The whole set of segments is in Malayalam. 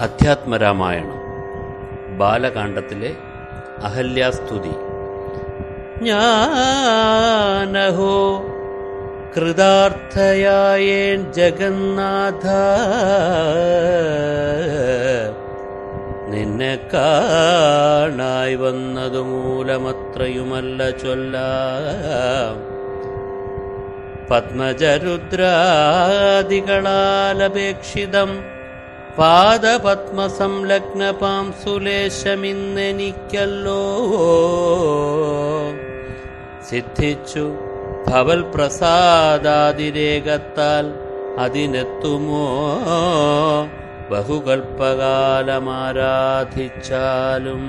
അധ്യാത്മരാമായണം ബാലകാണ്ഡത്തിലെ അഹല്യാസ്തുതി. ഞാനഹോ കൃതാർത്ഥയായേൻ ജഗന്നാഥ നിന്നെ കാണായി വന്നതു മൂലമത്രയുമല്ല ചൊല്ല. പത്മജരുദ്രാദികളാലപേക്ഷിതം പാദപത്മസംലഗ്നപാം സുലേശമിന്നെനിക്കല്ലോ സിദ്ധിച്ചു ഭവൽ പ്രസാദാതിരേകത്താൽ അതിനെത്തുമോ? ബഹുകൽപ്പകാലമാരാധിച്ചാലും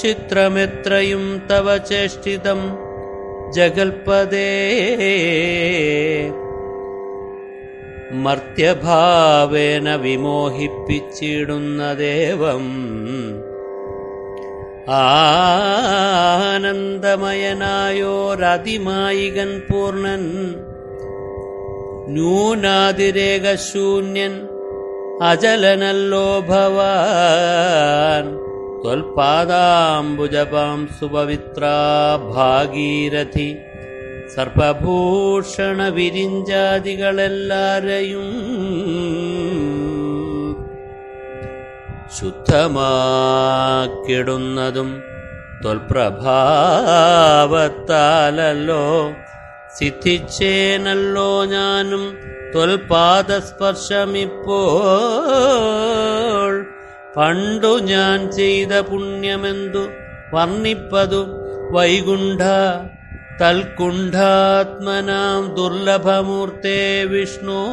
ചിത്രമെത്രയും തവ ചേഷ്ടിതം ജഗൽപദേ മർത്യഭാവേന വിമോഹിപ്പിച്ചിടുന്ന ദേവം ആനന്ദമയനായോരതിമായികൻ പൂർണൻ ന്യൂനാതിരേകശൂന്യൻ അജലനല്ലോ ഭവാൻ ത്വൽപാദാംബുജപാം സുപവിത്രാ ഭാഗീരഥി. സർപ്പഭൂഷണ വിരിഞ്ചാദികളെല്ലാരെയും ശുദ്ധമാക്കിടുന്നതും തൊൽപ്രഭാവത്താലല്ലോ. സിദ്ധിച്ചേനല്ലോ ഞാനും തൊൽപാദസ്പർശമിപ്പോ പണ്ടു ഞാൻ ചെയ്ത പുണ്യമെന്തു വർണിപ്പതു വൈകുണ്ഠ തൽക്കുണ്ഠാത്മനാം ദുർലഭമൂർത്തേ വിഷ്ണു.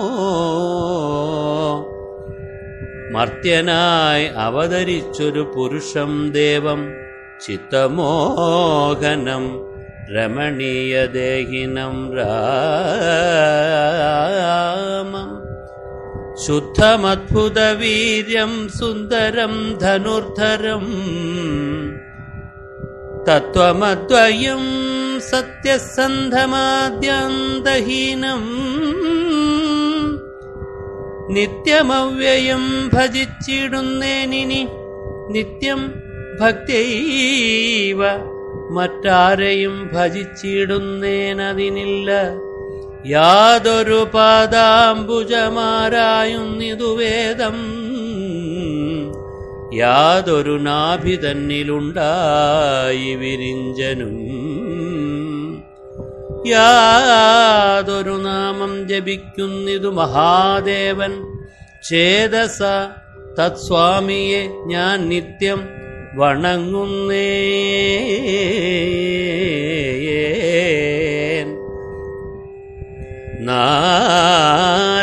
മർത്യനായി അവതരിച്ചൊരു പുരുഷം ദേവം ചിത്തമോഹനം രമണീയദേഹിനം രാമം. ശുദ്ധമദ്ഭുതവീര്യം സുന്ദരം ധനുർധരം തത്വമദ്വയം സത്യസന്ധമാദ്യാന്തഹീനം നിത്യമവ്യയം ഭജിച്ചിടുന്നേനിനി നിത്യം ഭക്തൈവ മറ്റാരെയും ഭജിച്ചിടുന്നേനതിനില്ല. യാതൊരു പാദാംബുജമാരായുന്നിതു വേദം. യാതൊരു നാഭി തന്നിലുണ്ടായി വിരിഞ്ചനും. യാതൊരു നാമം ജപിക്കുന്നിതു മഹാദേവൻ. ചേതസ തത്സ്വാമിയെ ഞാൻ നിത്യം വണങ്ങുന്നേ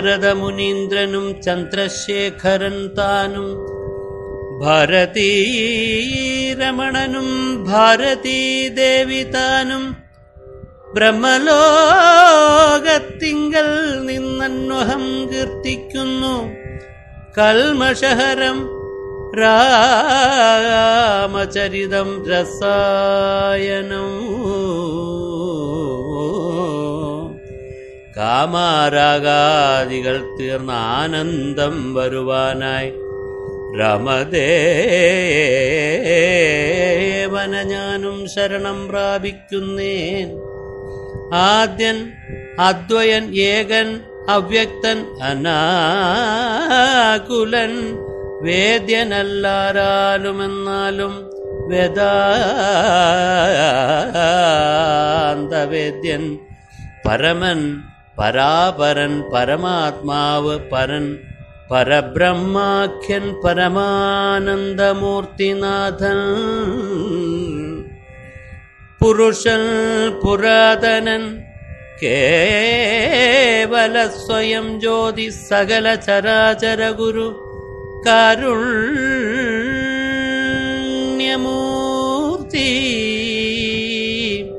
നാരദമുനീന്ദ്രനും ചന്ദ്രശേഖരൻ താനും ഭരതീരമണനും ഭാരതീദേവി താനും ബ്രഹ്മലോകത്തിങ്കൽ നിന്നന്വഹം കീർത്തിക്കുന്നു. കൽമഷഹരം രാമചരിതം രസായനം. കാമാരാഗാദികൾ തീർന്ന ആനന്ദം വരുവാനായി രമദേവന ഞാനും ശരണം പ്രാപിക്കുന്നേൻ. ആദ്യൻ അദ്വയൻ ഏകൻ അവ്യക്തൻ അനാകുലൻ. വേദ്യനല്ലാരാലുമെന്നാലും വേദാന്തവേദ്യൻ. പരമൻ പരാപരൻ പരമാത്മാവ് പരൻ. പരബ്രഹ്മാഖ്യൻ പരമാനന്ദമൂർത്തിനാഥൻ. പുരുഷൻ പുരാതനൻ കേവല സ്വയം ജ്യോതി സകല ചരാചര ഗുരു കാരുണ്യമൂർത്തി.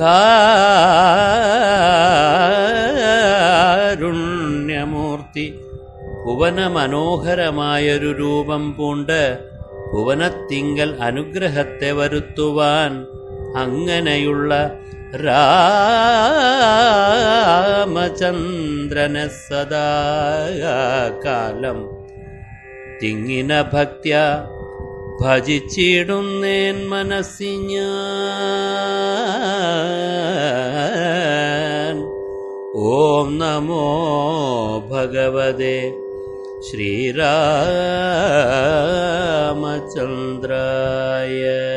കാരുണ്യമൂർത്തി. ഭുവന മനോഹരമായൊരു രൂപം പൂണ്ട് ഭുവനത്തിങ്കൽ അനുഗ്രഹത്തെ വരുത്തുവാൻ അങ്ങനെയുള്ള രാമചന്ദ്രനെ സദാ കാലം തിങ്ങിന ഭക്യ ഭജിച്ചിടുന്നേൻ മനസ്സിഞ്ഞ ഓം നമോ ഭഗവതേ श्रीरामचन्द्राय।